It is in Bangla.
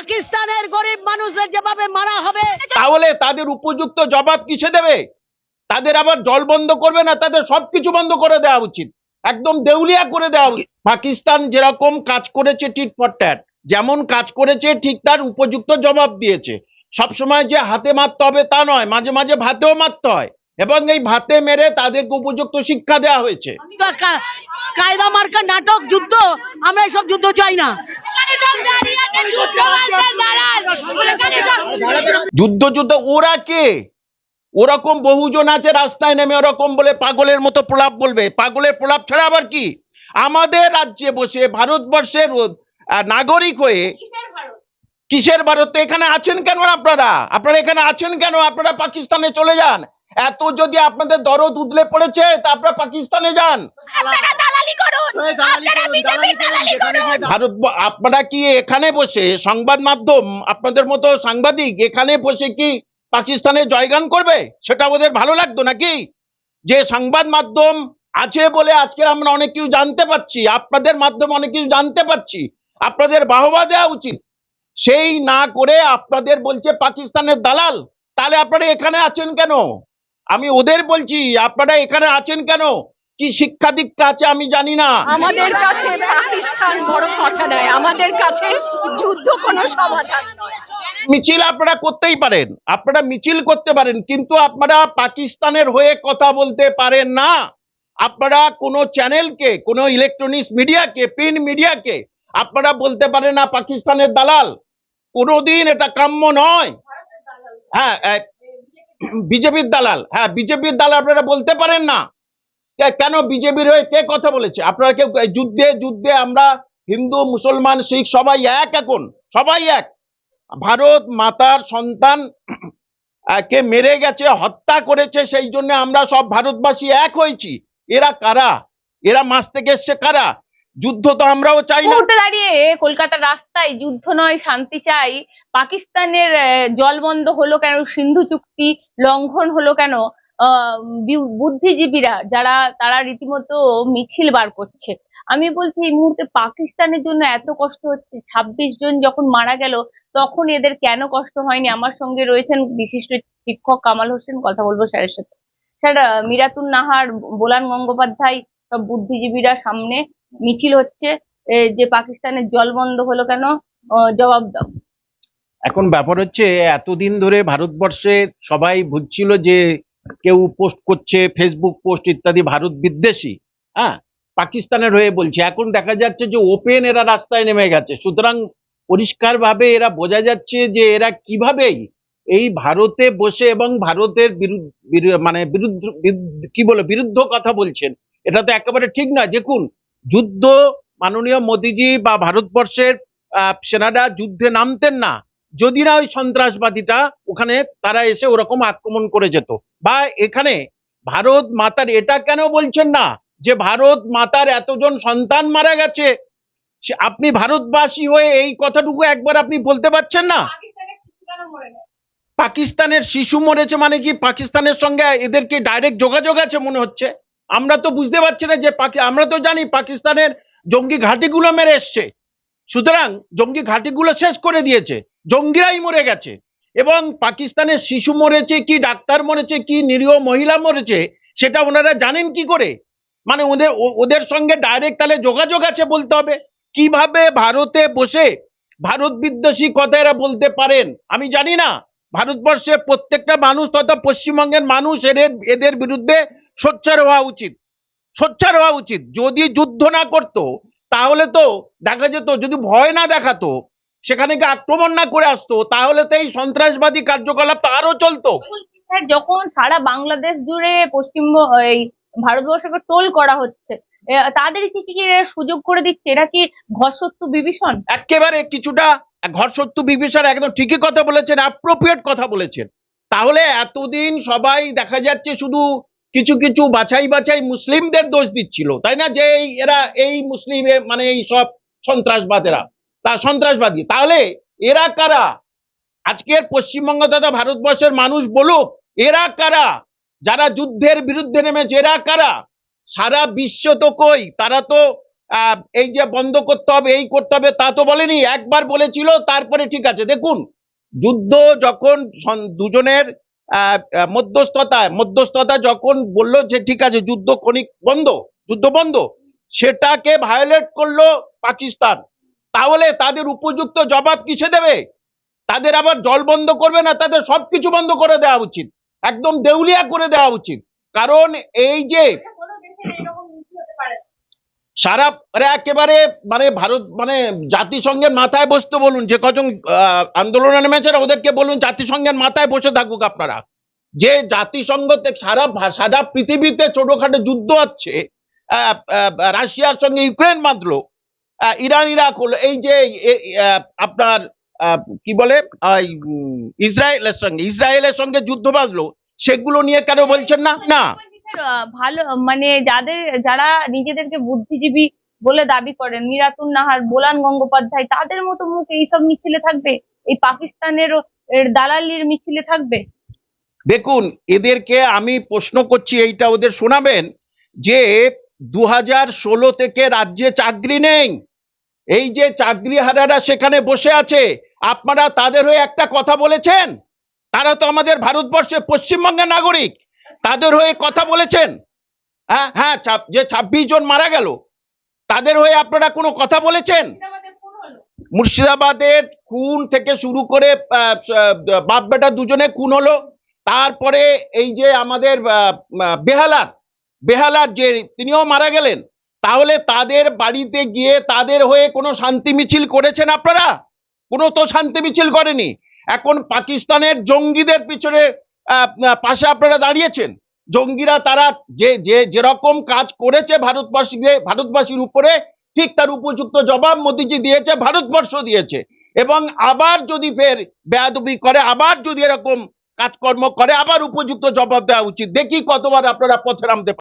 পাকিস্তানের গরিব মানুষদের যেভাবে মারা হবে তাহলে তাদের উপযুক্ত জবাব কিসে দেবে? তাদের আবার জল বন্ধ করবে না তাদের সবকিছু বন্ধ করে দেওয়া উচিত। একদম দেউলিয়া করে দেওয়া উচিত। পাকিস্তান যেরকম কাজ করেছে টিট ফর ট্যাট যেমন কাজ করেছে ঠিক তার উপযুক্ত জবাব দিয়েছে। সবসময় যে হাতে মারতে হবে তা নয় মাঝে মাঝে ভাতেও মারতে হয়। এবং এই ভাতে মেরে তাদেরকে উপযুক্ত শিক্ষা দেওয়া হয়েছে। কায়দা মার্কা নাটক যুদ্ধ আমরা এসব যুদ্ধ চাই না এখানে সব দাঁড়িয়ে আছে যুদ্ধ যুদ্ধ ওরা কে? ওরকম বহুজন আছে রাস্তায় নেমে ওরকম বলে পাগলের মতো প্রলাপ বলবে। পাগলের প্রলাপ ছাড়া আবার কি? আমাদের রাজ্যে বসে ভারতবর্ষের নাগরিক হয়ে কিসের ভারত? এখানে আছেন কেন আপনারা? আপনারা এখানে আছেন কেন? আপনারা পাকিস্তানে চলে যান। এত যদি আপনাদের দরদ উদলে পড়েছে তা আপনারা পাকিস্তানে যান। আপনারা দালালি করুন আপনারা বিজেপির দালালি করুন ভারত আপনারা কি এখানে বসে সংবাদ মাধ্যম আপনাদের মতো সাংবাদিক এখানে বসে কি পাকিস্তানে জয়গান করবে? সেটা ওদের ভালো লাগতো নাকি? যে সংবাদ মাধ্যম আছে বলে আজকে আমরা অনেক কিছু জানতে পাচ্ছি আপনাদের মাধ্যমে অনেক কিছু জানতে পাচ্ছি আপনাদের বাহবা দেওয়া উচিত। সেই না করে আপনাদের বলছে পাকিস্তানের দালাল তাহলে আপনারা এখানে আছেন কেন? আমি ওদের বলছি আপনারা এখানে আছেন কেন? কি শিক্ষা দীক্ষা আছে আমি জানি না। আমাদের কাছে পাকিস্তান বড় কথা নয় আমাদের কাছে যুদ্ধ কোনো সমাধান নয়। মিছিল আপনারা করতেই পারেন আপনারা মিছিল করতে পারেন কিন্তু আপনারা পাকিস্তানের হয়ে কথা বলতে পারেন না। আপনারা কোনো চ্যানেলকে কোনো ইলেকট্রনিক্স মিডিয়াকে প্রিন্ট মিডিয়াকে আপনারা বলতে পারেন না পাকিস্তানের দালাল। কোনোদিন এটা কাম্য নয়। হ্যাঁ বিজেপির দালাল হ্যাঁ বিজেপির দালাল আপনারা বলতে পারেন না। কেন বিজেপির হয়ে কে কথা বলেছে? আপনারা কেউ যুদ্ধে যুদ্ধে আমরা হিন্দু মুসলমান শিখ সবাই এক এখন সবাই এক। ভারত মাতার সন্তান কে মেরে গেছে হত্যা করেছে সেই জন্য আমরা সব ভারতবাসী এক হয়েছি। এরা কারা? এরা মাস থেকে এসছে কারা? যুদ্ধ তো আমরাও চাই না। দাঁড়িয়ে কলকাতার রাস্তায় যুদ্ধ নয় শান্তি চাই। পাকিস্তানের আহ, জল বন্ধ হলো কেন? সিন্ধু চুক্তি লঙ্ঘন হলো কেন? বুদ্ধিজীবীরা যারা, তারা রীতিমতো মিছিল বার করছে। আমি বলছি, এই মুহূর্তে পাকিস্তানের জন্য এত কষ্ট হচ্ছে। ছাব্বিশ জন যখন মারা গেল, তখন এদের কেন কষ্ট হয়নি? আমার সঙ্গে রয়েছেন বিশিষ্ট শিক্ষক কামাল হোসেন, কথা বলব স্যারের সাথে। স্যার মিরাতুন নাহার, বোলান গঙ্গোপাধ্যায়, সব বুদ্ধিজীবীরা সামনে মিছিল হচ্ছে। যে পাকিস্তানের জল বন্ধ হলো কেন? জবাব দাও। এখন ব্যাপার হচ্ছে, এতদিন ধরে ভারতবর্ষে সবাই বুঝছিল যে কেউ পোস্ট করছে ফেসবুক পোস্ট ইত্যাদি, ভারত বিদ্বেষী হ্যাঁ? পাকিস্তানের হয়ে বলছে। এখন দেখা যাচ্ছে যে ওপেন এরা রাস্তায় নেমে গেছে। সুতরাং পরিষ্কারভাবে এরা বোঝা যাচ্ছে যে এরা কিভাবেই এই ভারতে বসে এবং ভারতের বিরুদ্ধ মানে বিরুদ্ধ কি বলে, বিরুদ্ধ কথা বলছেন। এটা তো একেবারে ঠিক না। দেখুন, যুদ্ধ মাননীয় মোদিজি বা ভারতবর্ষের সেনারা যুদ্ধে নামতেন না। যদি না ওই সন্ত্রাসবাদীটা ওখানে তারা এসে ওরকম আক্রমণ করে যেত। বা এখানে ভারত মাতার এটা কেন বলছেন না? যে ভারত মাতার এতজন সন্তান মারা গেছে আপনি ভারতবাসী হয়ে এই কথাটুকু একবার আপনি বলতে পারছেন না? পাকিস্তানের শিশু মরেছে মানে কি? পাকিস্তানের সঙ্গে এদেরকে ডাইরেক্ট যোগাযোগ আছে মনে হচ্ছে? আমরা তো বুঝতে পারছি না যে আমরা তো জানি পাকিস্তানের জঙ্গি ঘাঁটিগুলো মেরে এসছে। সুতরাং জঙ্গি ঘাঁটিগুলো শেষ করে দিয়েছে। জঙ্গিরাই মরে গেছে। এবং পাকিস্তানের শিশু মরেছে কি, ডাক্তার মরেছে কি, নিরীহ মহিলা মরেছে, সেটা ওনারা জানেন কি করে? মানে ওদের ওদের সঙ্গে ডাইরেক্ট তাহলে যোগাযোগ আছে বলতে হবে। কীভাবে ভারতে বসে ভারত বিদ্বেষী কথা এরা বলতে পারেন? আমি জানি না। ভারতবর্ষে প্রত্যেকটা মানুষ তথা পশ্চিমবঙ্গের মানুষ এদের এদের বিরুদ্ধে সোচ্চার হওয়া উচিত। সোচ্চার হওয়া উচিত। যদি যুদ্ধ না করতো, তাহলে তো দেখা যেত, যদি ভয় না দেখাতো সেখানে গিয়ে আক্রমণ না করে আসতো তাহলে তো এই সন্ত্রাসবাদী কার্যকলাপ তো আরও চলতো। যখন সারা বাংলাদেশ জুড়ে পশ্চিম এই ভারতবর্ষকে টোল করা হচ্ছে তাদেরকে কি সুযোগ করে দিচ্ছে? এরা কি ঘরসত্তু বিভীষণ? একেবারে কিছুটা ঘর সত্য বিবেচার একদম ঠিকই কথা বলেছেন অ্যাপ্রোপ্রিয়েট কথা বলেছেন। তাহলে এতদিন সবাই দেখা যাচ্ছে শুধু কিছু কিছু বাছাই বাছাই মুসলিমদের দোষ দিচ্ছিল তাই না? যে এরা এই মুসলিম মানে এই সব সন্ত্রাসবাদেরা। তা সন্ত্রাসবাদী। তাহলে এরা কারা? আজকের পশ্চিমবঙ্গ তথা ভারতবর্ষের মানুষ বলুক এরা কারা? যারা যুদ্ধের বিরুদ্ধে নেমেছে এরা কারা? সারা বিশ্ব তো কই? তারা তো এই যে বন্ধ করতে হবে এই করতে হবে তা তো বলেনি। একবার বলেছিল তারপরে ঠিক আছে। দেখুন যুদ্ধ যখন দুজনের আহ, আহ, মধ্যস্থতা মধ্যস্থতা যখন বলল যে ঠিক আছে যুদ্ধ ক্ষণিক বন্ধ যুদ্ধ বন্ধ সেটাকে ভায়োলেট করল পাকিস্তান। তাহলে তাদের উপযুক্ত জবাব কিসে দেবে? তাদের আবার জল বন্ধ করবে না তাদের সবকিছু বন্ধ করে দেওয়া উচিত। একদম দেউলিয়া করে দেওয়া উচিত। কারণ এই যে সারা একেবারে মানে ভারত মানে জাতিসংঘের মাথায় বসতে বলুন যে কজন আন্দোলনে নেমেছে ওদেরকে বলুন জাতিসংঘের মাথায় বসে থাকুক আপনারা। যে জাতিসংঘ সারা সারা পৃথিবীতে ছোটখাটো যুদ্ধ আহ, রাশিয়ার সঙ্গে ইউক্রেন বাঁধলো আহ, ইরান ইরাক এই যে আপনার কি বলে ইসরায়েলের সঙ্গে ইসরায়েলের সঙ্গে যুদ্ধ বাঁধলো সেগুলো নিয়ে কেন বলছেন না? না। ভালো মানে যাদের যারা নিজেদেরকে বুদ্ধিজীবী বলে দাবি করেন মিরাতুন নাহার বোলান গঙ্গোপাধ্যায় তাদের মতো মুখ এইসব মিছিলে থাকবে? এই পাকিস্তানের দালালির মিছিলে থাকবে? দেখুন এদেরকে আমি প্রশ্ন করছি এইটা ওদের শোনাবেন যে দু হাজার ষোলো থেকে রাজ্যে চাকরি নেই। এই যে চাকরি হারারা সেখানে বসে আছে, আপনারা তাদের হয়ে একটা কথা বলেছেন? তারা তো আমাদের ভারতবর্ষে পশ্চিমবঙ্গের নাগরিক। তাদের হয়ে কথা বলেছেন? হ্যাঁ হ্যাঁ যে ছাব্বিশ জন মারা গেল, তাদের হয়ে আপনারা কোনো কথা বলেছেন? মুর্শিদাবাদের খুন থেকে শুরু করে বাপ বেটা দুজনে খুন হলো। তারপরে এই যে আমাদের বেহালার বেহালার যে তিনিও মারা গেলেন তাহলে তাদের বাড়িতে গিয়ে তাদের হয়ে কোনো শান্তি মিছিল করেছেন আপনারা? কোনো তো শান্তি মিছিল করেনি। এখন পাকিস্তানের জঙ্গিদের পিছনে পাশে আপনারা দাঁড়িয়েছেন। জঙ্গিরা তারা যে যে, যেরকম কাজ করেছে ভারতবাসীকে, ভারতবাসীর উপরে, ঠিক তার উপযুক্ত জবাব মোদিজি দিয়েছে, ভারতবর্ষ দিয়েছে। এবং আবার যদি ফের বেয়াদবি করে, আবার যদি এরকম কাজকর্ম করে, আবার উপযুক্ত জবাব দেওয়া উচিত। দেখি কতবার আপনারা পথে নামতে।